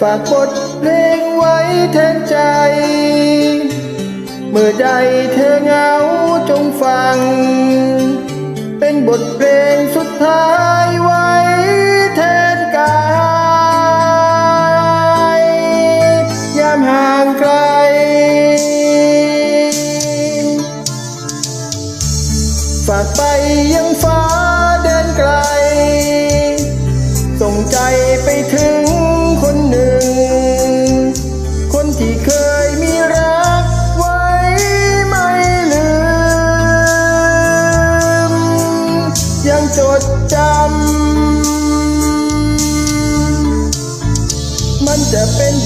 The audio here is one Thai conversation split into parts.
ฝากบทเพลงไว้แทนใจ เมื่อใดเธอเหงาจงฟัง เป็นบทเพลงสุดท้ายไว้แทนกายยามห่างไกล ฝากไปยังฟ้า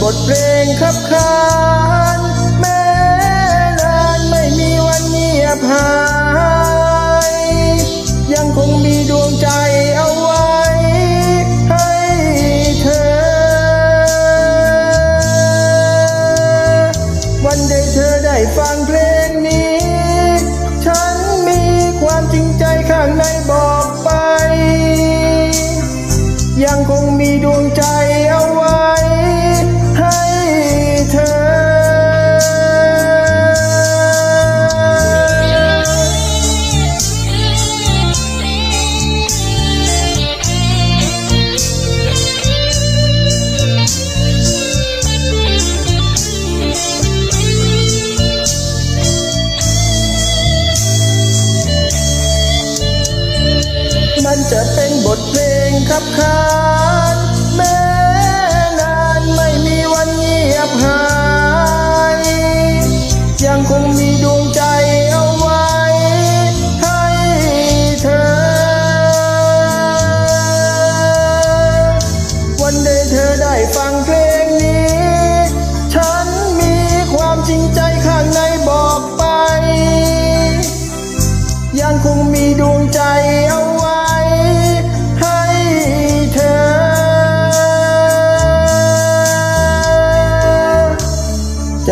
บทเพลงขับขานแม้นานไม่มีวันเงียบหาย ยังคงมีดวงใจเอาไว้ให้เธอ วันใดเธอได้ฟังเพลงนี้ ฉันมีความจริงใจข้างในบอกไป ยังคงมีดวงใจ มันจะเป็นบทเพลงขับขานแม้นานไม่มีวันเงียบหาย ยังคงมีดวงใจเอาไว้ ให้เธอ วันใดเธอได้ฟังเพลงนี้ ฉันมีความจริงใจข้างในบอกไป ยังคงมีดวงใจ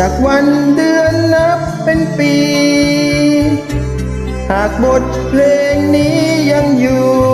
จากวันเดือนนับเป็นปี หากบทเพลงนี้ยังอยู่